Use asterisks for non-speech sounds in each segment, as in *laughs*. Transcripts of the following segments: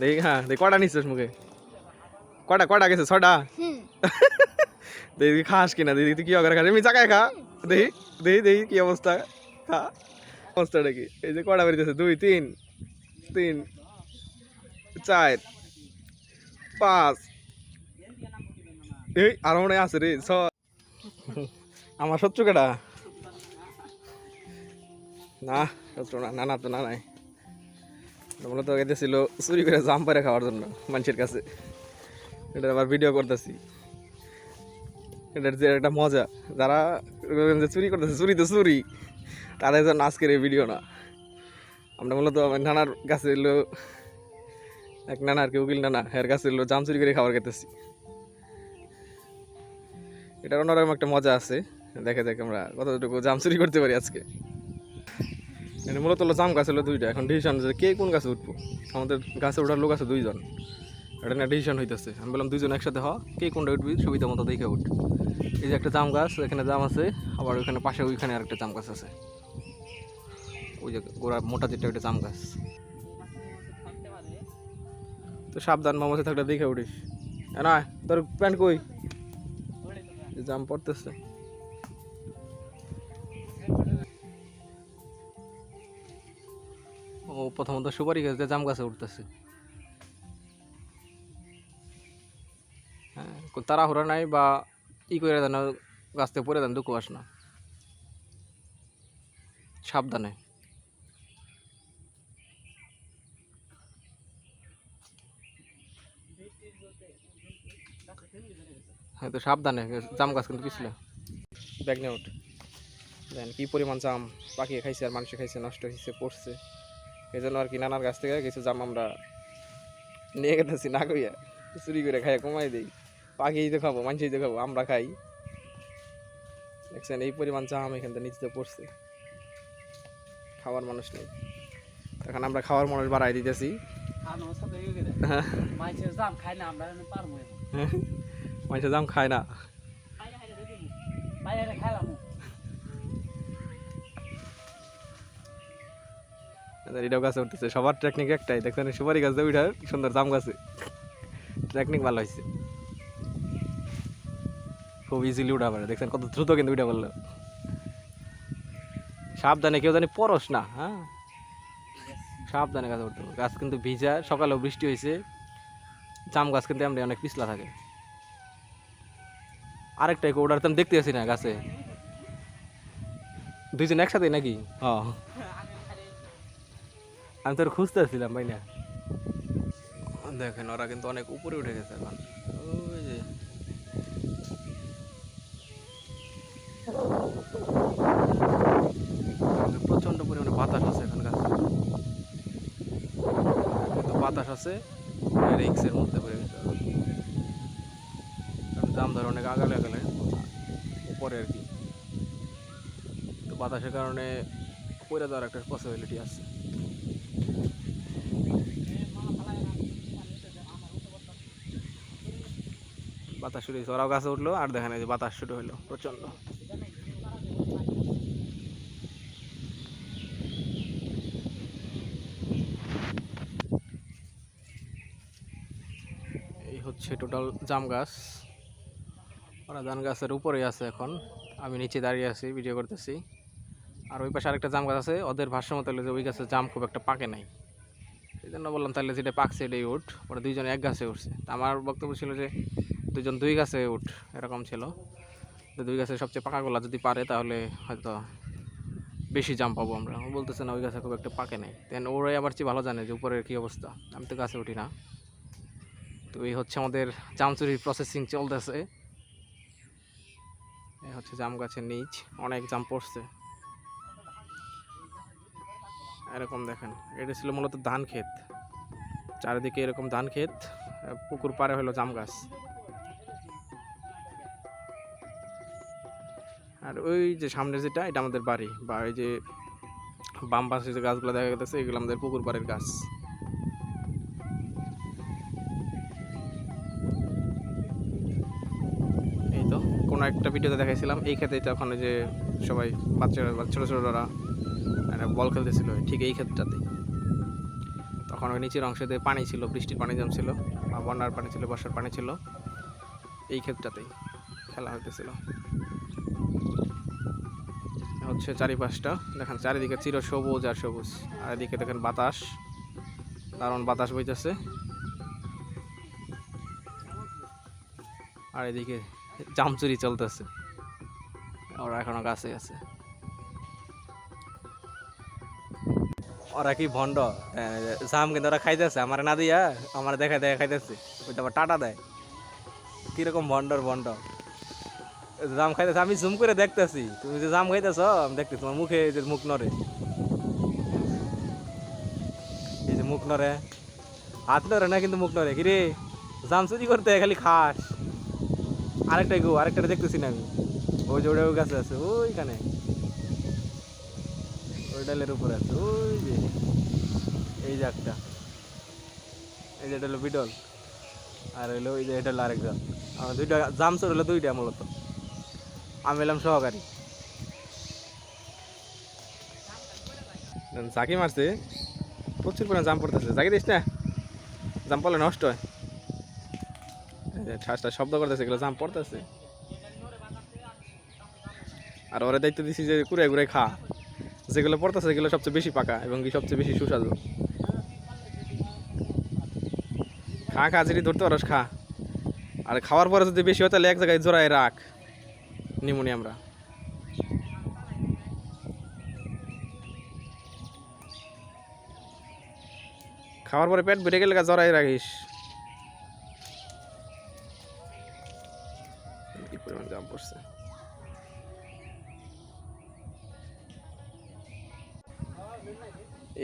দেখি হ্যাঁ দেখি কটা নিচ্ছিস মুখে? কটা কটা গেছে ছটা? *laughs* দেখি খাস কিনা দেখি তুই কি করে খাস? এমনি চাকায় খা। দেখি দেখি দেখি কি অবস্থা। খা। অবস্থাটা কি এই যে কটা বেরিয়েছে দুই তিন তিন চার পাঁচ। এই আর মনে আছে রে ছ। আমার শত্রু কেটা না শত্রু না না না তো না নাই। মূলত গেছিল চুরি করে জাম পারে খাওয়ার জন্য মানুষের কাছে। এটা আবার ভিডিও করতেছি। এটার যে একটা মজা, যারা যে চুরি করতেছে, চুরি তো চুরি, তাদের জন্য আজকের এই ভিডিও না। আমরা মূলত আমার নানার কাছে এলো, এক নানা আর কি উকিল নানা, এর কাছে এলো, জাম চুরি করে খাবার খেতেছি। এটার অন্যরকম একটা মজা আছে। দেখে দেখ আমরা কতটুকু জাম চুরি করতে পারি আজকে। এটা মূলত জাম গাছ হলো দুইটা। এখন ডিসিশন যে কে কোন গাছে উঠবো? আমাদের গাছে ওঠার লোক আছে দুইজন। এটা না ডিসিশন হইতেছে। আমি বললাম, দুইজন একসাথে হ, কে কোনটা উঠবি? সুবিধা মতো দেখে উঠ। এই যে একটা জাম গাছ, এখানে জাম আছে, আবার ওইখানে পাশে ওইখানে আরেকটা জাম গাছ আছে। ওই যে গোড়া মোটা যেটা, ওইটা জাম গাছ। তো সাবধান মামাতে থাকলে দেখে উঠিস। না, তোর প্যান্ট কই? জাম পড়তেছে। ও প্রথমত সুপারি গাছ দিয়ে জাম গাছে উঠতেছে। হ্যাঁ তাড়াহুড়া নাই বা ই করে দেন গাছতে পরে দেন দুঃখ না। সাবধানে। হ্যাঁ তো সাবধানে জাম গাছ কিন্তু পিছলে। ব্যাগ নিয়ে উঠ দেন কী পরিমাণ জাম, পাখিয়ে খাইছে আর মানুষে খাইছে, নষ্ট হয়েছে পড়ছে। এই জন্য আর কি নানার গাছ থেকে কিছু জাম আমরা নিয়ে গেতেছি না কইয়া চুরি করে খাইয়া কমাই দিই। পাখি তো খাব মানুষই তো খাব আমরা খাই। দেখছেন এই পরিমাণ জাম এখান থেকে নিচে পড়ছে। খাওয়ার মানুষ নেই। এখন আমরা খাওয়ার মানুষ বাড়াই দিতেছি। মানুষের জাম খায় না এটাও গাছে উঠতেছে। সবার টেকনিক একটাই। দেখছেন সুপারি গাছ সুন্দর জাম গাছে। টেকনিক ভালো হয়েছে। খুব ইজিলি উঠা পারে। দেখছেন, কত দ্রুত কিন্তু সাবধানে, কেউ জানি পরশ না হ্যাঁ? সাবধানে গাছ উঠতে গাছ কিন্তু ভিজা, সকালেও বৃষ্টি হয়েছে। জাম গাছ কিন্তু এমনি অনেক পিছলা থাকে। আরেকটা ওটার তো দেখতে পাচ্ছি না গাছে। দুইজন একসাথে নাকি? হ্যাঁ আমি তোর খুঁজতে আসছিলাম ভাই না দেখেন, ওরা কিন্তু অনেক উপরে উঠে গেছে এখন। প্রচণ্ড পরিমাণে বাতাস আছে এখন গাছে। কিন্তু বাতাস আছে রিক্সের মধ্যে পড়ে গেছে। দাম ধর অনেক আগালে আগালে উপরে আর কি। তো বাতাসের কারণে পড়ে যাওয়ার একটা পসিবিলিটি আছে। বাতাস শুরু হয়েছে। ওরাও গাছে উঠল, আর দেখেন এই যে বাতাস শুরু হলো প্রচণ্ড এই হচ্ছে টোটাল জাম গাছ। ওরা জাম গাছের উপরেই আছে এখন। আমি নিচে দাঁড়িয়ে আছি, ভিডিও করতেছি। আর ওই পাশে আরেকটা জাম গাছ আছে, ওদের ভাষ্য মতো যে ওই গাছের জাম খুব একটা পাকে নাই। এই জন্য বললাম তাহলে যেটা পাকছে এটাই উঠ। ওরা দুইজন এক গাছে উঠছে। আমার বক্তব্য ছিল যে দুজন দুই গাছে উঠ, এরকম ছিল। দুই গাছে সবচেয়ে পাকাগুলা যদি পারে, তাহলে হয়তো বেশি জাম পাবো আমরা। বলতেছে না, ওই গাছে খুব একটা পাকে নেই। দেন ওরাই আবার চেয়ে ভালো জানে যে উপরের কী অবস্থা। আমি তো গাছে উঠি না। তো এই হচ্ছে আমাদের জাম চুরির প্রসেসিং চলতেছে। এই হচ্ছে জাম গাছের নিচ। অনেক জাম পড়ছে। এরকম দেখেন, এটা ছিল মূলত ধান ক্ষেত। চারিদিকে এরকম ধান ক্ষেত। পুকুর পাড়ে হলো জাম গাছ। আর ওই যে সামনে যেটা, এটা আমাদের বাড়ি। বা এই যে বাম পাশে যে গাছগুলো দেখা যাচ্ছে এগুলো আমাদের পুকুর পাড়ের গাছ। এই তো, কোনো একটা ভিডিওতে দেখাইছিলাম, এই ক্ষেত্রে ওই যে সবাই বাচ্চারা ছোটো ছোটোরা বল খেলতেছিল, ঠিক এই ক্ষেত্রটাতে তখন ওই নিচের অংশে পানি ছিল, বৃষ্টির পানি জমছিল বা বন্যার পানি ছিল, বর্ষার পানি ছিল, এই ক্ষেত্রটাতেই খেলা হইতেছিল। হচ্ছে চারিপাশটা। দেখেন চারিদিকে চির সবুজ আর সবুজ। আর এদিকে দেখেন বাতাস। দারুণ বাতাস বইতেছে। আর এদিকে জামচুরি চলতেছে। ওরা এখনও গাছে আছে। ওরা কি ভণ্ড? জাম কিন্তু ওরা খাইতেছে। আমার না দিয়া, আমার দেখা দেখা খাইতেছে। ওইটা আবার টাটা দেয়। কীরকম ভণ্ডর ভণ্ড। জাম খাইতেছে, আমি জুম করে দেখতেছি। তুমি যে জাম খাইতেছ, আমি দেখতেছি, তোমার মুখে এই যে মুখ নড়ে। এই যে মুখ নড়ে। হাত নড়ে না, কিন্তু মুখ নড়ে। কিরে, জাম চুরি করতে খালি খাস। আরেকটা গো, আরেকটা দেখতেছি না আমি। ওই যে ওটা গাছে আছে, ওইখানে। ওই ডালের উপরে আছে, ওই যে। এই যে একটা। এই যে এটা হলো বিডল আর হইল ওই যে এটা হলো আরেকজন আমার দুইটা জাম চোর হলো দুইটা মূলত। আমি এলাম সহকারী। জাকি মারছে। প্রচুর পরিমাণ জাম পড়তেছে। জাকি দিস না। জাম পড়লে নষ্ট হয়। ঠাসটা শব্দ করতেছে, এগুলো জাম পড়তেছে। আর ওরা দায়িত্ব দিছি যে কুড়ে ঘুরে খা। যেগুলো পড়তেছে সেগুলো সবচেয়ে বেশি পাকা এবং কি সবচেয়ে বেশি সুস্বাদু। খা খা যেটি ধরতে পারস, খা। আর খাওয়ার পরে যদি বেশি হয়, তাহলে এক জায়গায় জোড়ায় রাখ। নিমুনি আমরা। খাওয়ার পরে পেট বেড়ে গেলে জড়াই রাখিস।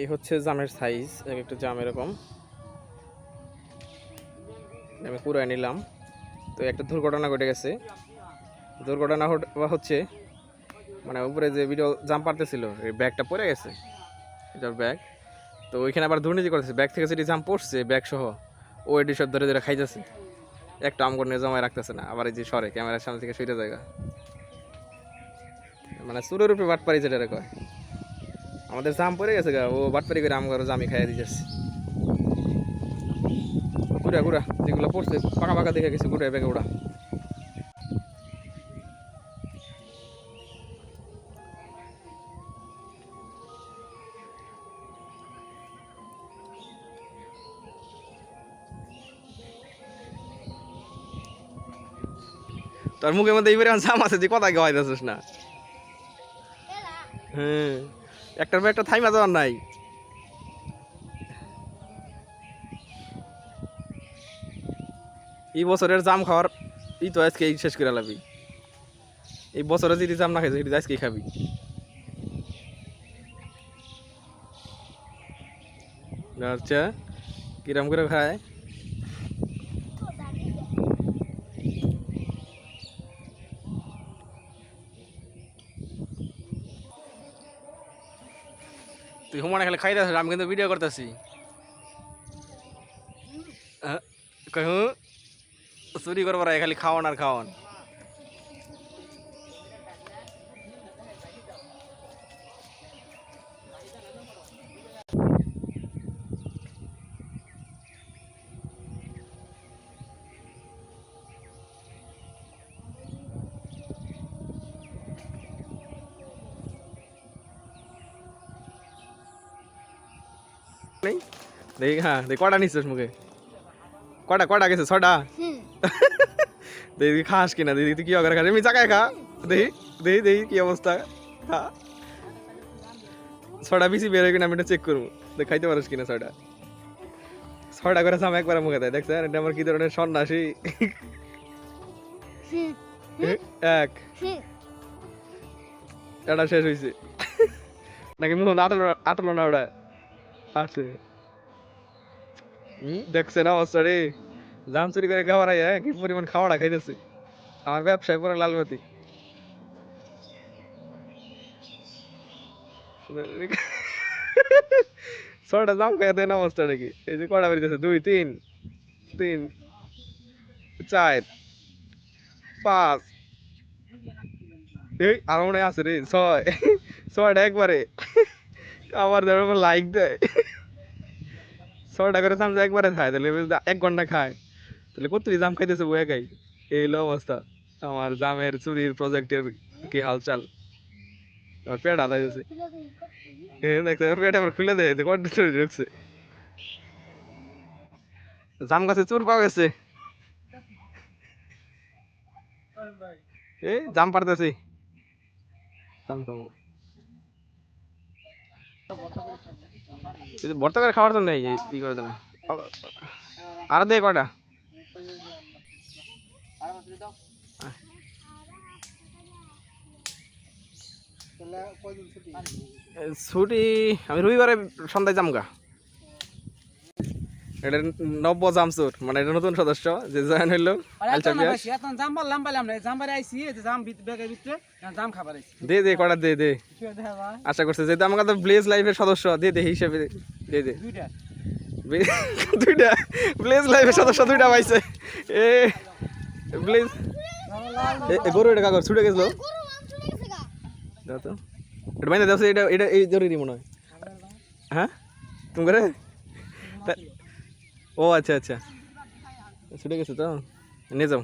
এই হচ্ছে জামের সাইজ এক একটা জাম এরকম। আমি পুরাই নিলাম। তো একটা দুর্ঘটনা ঘটে গেছে। দুর্ঘটনা ঘট- হচ্ছে মানে উপরে যে ভিডিও জাম পারতেছিল এই ব্যাগটা পড়ে গেছে, এটার ব্যাগ তো ওইখানে আবার দুর্নীতি করতেছে ব্যাগ থেকে যেটি জাম পড়ছে ব্যাগ সহ, ও এটি সব ধরে ধরে খাইতেছে। একটা আম করে জমায় রাখতেছে না, আবার এই যে সরে, ক্যামেরার সামনে থেকে সইতে জায়গা। মানে চুরের উপরে বাটপারি যেটা কয়। আমাদের জাম পড়ে গেছে গা, ও বাটপারি করে আম করে জামি খাইয়ে দিতেছে। ঘুরা ঘুরা, যেগুলো পড়ছে, পাকা পাকা দেখে গেছে ঘুরে ব্যাগে ওরা তোর মুখের মধ্যে এইবারে জাম আছে যে কথা গাওয়াই দিছিস না। হ্যাঁ একটার পর একটা থাইমা যাওয়ার নাই। এই বছরের জাম খাওয়ার ই তো আজকে শেষ করে লাবি। এই বছরে যদি জাম না খাইছে সেটি আজকেই খাবি। আচ্ছা কিরম করে খায়? হুমানে খালি খাইতে আমি কিন্তু ভিডিও করতেছি। কহু চুরি করবার খালি খাওয়ান আর খাওয়ান নেই দেখি হ্যাঁ দেখি কটা নিচ্ছিস মুখে? কটা কটা গেছে? ছটা? *laughs* দেখি খাস কিনা দেখি তুই কি অগার খাস? এমনি চাকায় খা। দেখি দেখি দেখি কি অবস্থা? খা। ছটা বেশি বেরোয় কিনা আমি এটা চেক করব। দেখ খাইতে পারিস কিনা ছটা? ছটা করে সাম একবার মুখে দেয় দেখছেন এটা আমার কি ধরনের সন্ন্যাসী? এক। এটা শেষ হয়েছে নাকি মুখ আটলো আটলো না ওটা? আছে। দেখছে না অবস্থা রে জাম চুরি করে খাওয়ার আয় কি পরিমাণ খাওয়াটা খাইতেছে। আমার ব্যবসায় পরে লালবাতি ছটা জাম খাই দেন অবস্থা নাকি? এই যে কটা বেরিয়েছে দুই, তিন তিন, চার, পাঁচ। এই, আর মনে আছে রে, ছয়। ছয়টা একবারে। আমার ধরো লাইক দেয়। ছয়টা করে যে একবারে খায়, তাহলে এক ঘণ্টা খায়। তাহলে কতটি জাম খাইতেছে বয়ে খাই এই হলো অবস্থা। আমার জামের চুরির প্রজেক্টের কি হালচাল। আমার পেট আদায় হয়েছে দেখতে পেট আমার খুলে দেয় কটা চুরি ঢুকছে জাম গাছে চোর পাওয়া গেছে। এই জাম পারতেছি। জাম খাব। কিন্তু ভর্তা করে তো নেই ই করে দেবে আর দে কটা ছুটি। আমি রবিবারে সন্ধ্যায় যামগা। এটা নব্য জামচুর মানে এটা নতুন সদস্য যে জয়েন হইল আলচা পিয়াস এখন জাম পারলাম পাইলাম না জাম বারে আইছি জাম ব্যাগের ভিতরে জাম খাবার আইছি। দে দে কটা দে দে। আশা করছে যেহেতু আমাকে তো ব্লেজ লাইফের সদস্য দে দে হিসেবে দে। দে দে। দুইটা। দুইটা। ব্লেজ লাইফের সদস্য দুইটা পাইছে। এ ব্লেজ গরু এটা কাগজ ছুটে গেছিল? দাও তো। এটা বাইন্দা দাও এটা এটা এই জরুরি মনে হয়। হ্যাঁ? তুমি করে ও আচ্ছা আচ্ছা। ছুটে গেছে তো? নিয়ে যাও।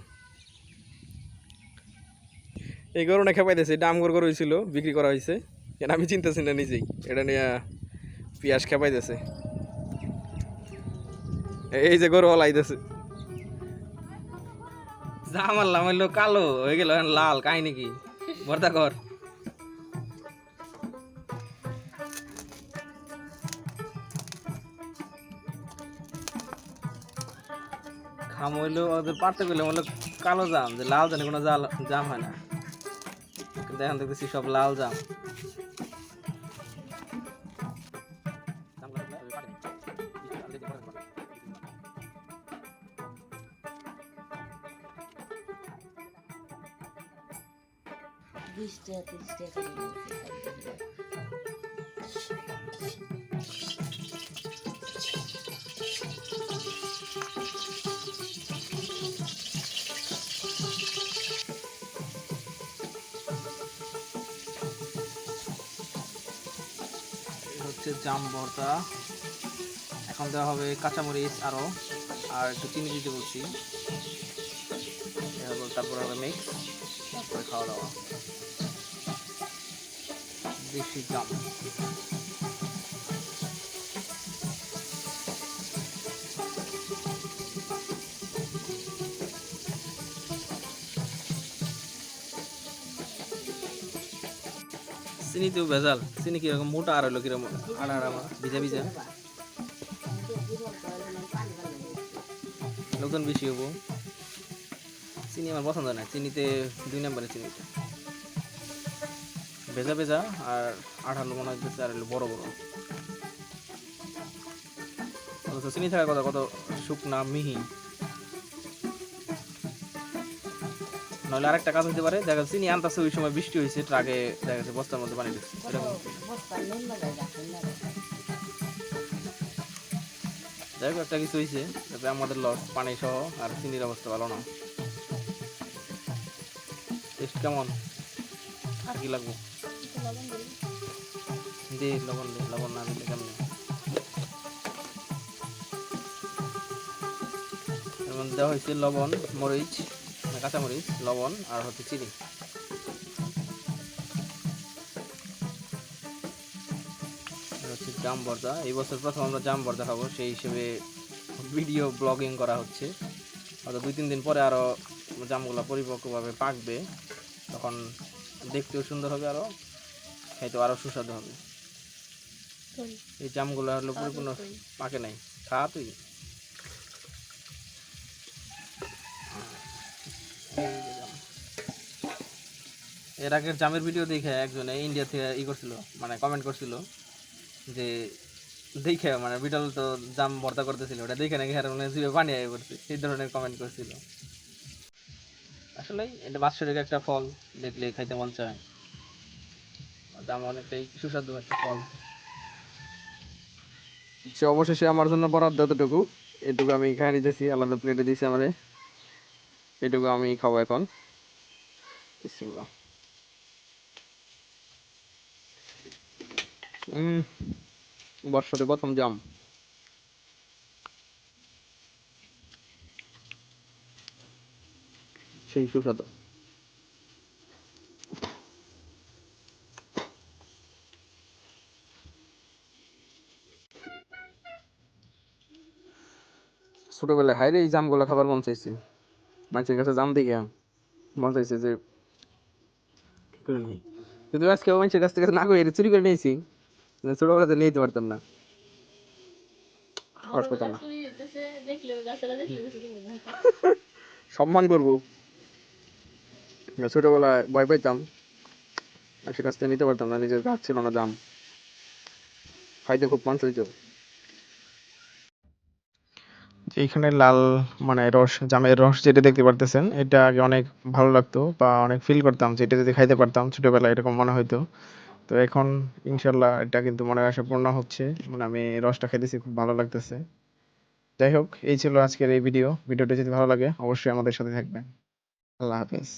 এই গরু না খেপাইতেছে এটা আমগর গরু ছিল বিক্রি করা হয়েছে এটা আমি চিনতেছি না নিজেই, এটা নিয়ে পিঁয়াজ খেপাইতেছে। এই যে গরু হলাইতেছে যা হইল কালো, হয়ে গেল, লাল কাই নাকি ভর্তা কর। খাম হইল ওদের পারতে গেলে হলো কালো জাম, যে লাল জানে কোনো জাল জাম হয় না। কিন্তু এখন দেখতেছি সব লাল জাম। বিশ টাকা, তিরিশ টাকা। হচ্ছে জাম ভর্তা। এখন দেওয়া হবে কাঁচামরিচ আরও আর একটু চিনি দিতে বলছি। তারপর হবে মিক্স তারপরে খাওয়া দাওয়া। দেশি জাম। চিনিতেও ভেজাল। চিনি কীরকম? মোটা আর হলো কীরকম? আড়া আড়া ভিজা ভিজা। নতুন বেশি হব। চিনি আমার পছন্দ না। চিনিতে দুই নম্বরে চিনিতে ভেজা ভেজা আর আঠালো মনে হচ্ছে আর বড় বড়। চিনি থাকার কথা কত শুকনা, মিহি। নাহলে আরেকটা কাজ হতে পারে, দেখা যাচ্ছে চিনি আনতেছে ওই সময় বৃষ্টি হয়েছে ট্রাকে দেখা যাচ্ছে বস্তার মধ্যে পানি দিচ্ছে। যাই হোক, একটা কিছু হয়েছে তারপরে আমাদের লস পানি সহ আর চিনির অবস্থা ভালো না। টেস্ট কেমন? আর কি লাগবো? দে, লবণ দে, লবণ না দিলে কেমন? দেওয়া হয়েছে লবণ, মরিচ না কাঁচা মরিচ লবণ আর হচ্ছে চিনি। হচ্ছে জাম ভর্তা। এই বছর প্রথম আমরা জাম ভর্তা খাব সেই হিসেবে ভিডিও ব্লগিং করা হচ্ছে। হয়তো দুই তিন দিন পরে আরও জামগুলো পরিপক্কভাবে পাকবে। তখন দেখতেও সুন্দর হবে আরও খাইতেও আরও সুস্বাদু হবে। এই জামগুলো হলো পরিপূর্ণ পাকে নাই। খা তুই এই যে জাম। এর আগের জামের ভিডিও দেখে একজনে ইন্ডিয়া থেকে ই করছিল মানে কমেন্ট করছিল যে দেখে মানে বিটল তো জাম ভর্তা করতেছিল, ওটা দেখে নাকি হারে মানে জিভে পানি আয় করছে সেই ধরনের কমেন্ট করছিল। আসলে এটা বাৎসরিক একটা ফল, দেখলে খাইতে মন চায়। জাম অনেকটাই সুস্বাদু একটা ফল। সে অবশেষে আমার জন্য বরাদ্দ এতটুকু, এটুকু আমি খাই নিতেছি আলাদা প্লেটে দিয়েছি আমারে এটুকু আমি খাব এখন। বর্ষাতে প্রথম জাম। সেই সুস্বাদু। ছোটবেলায় হাইরে এই জামগুলো খাবার মন চাইছে। মানুষের কাছে জাম দেখে মন চাইছে যে কিন্তু আজকে মানুষের কাছ থেকে না করে চুরি করে নিয়েছি ছোটবেলাতে নিয়ে যেতে পারতাম না। সাহস পেতাম না। সম্মান করব। ছোটবেলায় ভয় পাইতাম। আর সে কাছ থেকে নিতে পারতাম না নিজের গাছ ছিল না দাম খাইতে খুব মন চাইতো। এইখানে লাল মানে রস, জামের রস যেটা দেখতে পারতেছেন, এটা আগে অনেক ভালো লাগতো বা অনেক ফিল করতাম যে এটা যদি খাইতে পারতাম ছোটবেলায় এরকম মনে হইতো। তো এখন ইনশাল্লাহ এটা কিন্তু মনে আশা পূর্ণ হচ্ছে মানে আমি রসটা খাইতেছি, খুব ভালো লাগতেছে। যাই হোক, এই ছিল আজকের এই ভিডিও ভিডিওটা যদি ভালো লাগে, অবশ্যই আমাদের সাথে থাকবেন। আল্লাহ হাফেজ।